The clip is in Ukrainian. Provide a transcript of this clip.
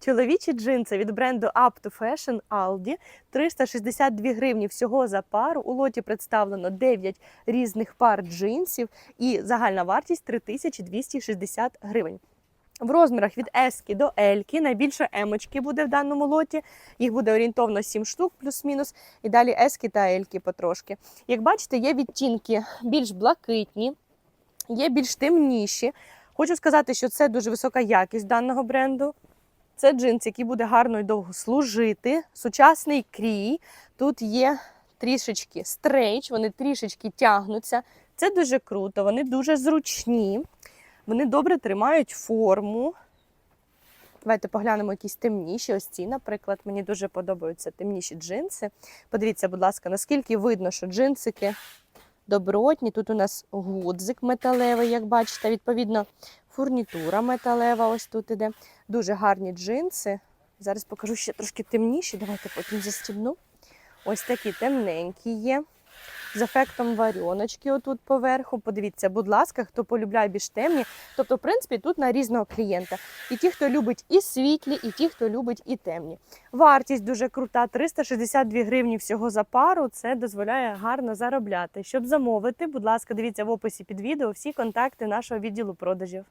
Чоловічі джинси від бренду Up to Fashion Aldi 362 гривні всього за пару. У лоті представлено 9 різних пар джинсів і загальна вартість 3260 гривень. В розмірах від S до L, найбільше емочки буде в даному лоті. Їх буде орієнтовно 7 штук, плюс-мінус. І далі S та L потрошки. Як бачите, є відтінки більш блакитні, є більш темніші. Хочу сказати, що це дуже висока якість даного бренду. Це джинс, який буде гарно і довго служити. Сучасний крій. Тут є трішечки стрейч, вони трішечки тягнуться. Це дуже круто, вони дуже зручні. Вони добре тримають форму. Давайте поглянемо якісь темніші. Ось ці, наприклад, мені дуже подобаються темніші джинси. Подивіться, будь ласка, наскільки видно, що джинсики добротні. Тут у нас гудзик металевий, як бачите. Відповідно, фурнітура металева. Ось тут іде. Дуже гарні джинси. Зараз покажу ще трошки темніші. Давайте потім застібну. Ось такі темненькі є. З ефектом варіоночки отут поверху. Подивіться, будь ласка, хто полюбляє більш темні. Тобто, в принципі, тут на різного клієнта. І ті, хто любить і світлі, і ті, хто любить і темні. Вартість дуже крута, 362 гривні всього за пару. Це дозволяє гарно заробляти. Щоб замовити, будь ласка, дивіться в описі під відео всі контакти нашого відділу продажів.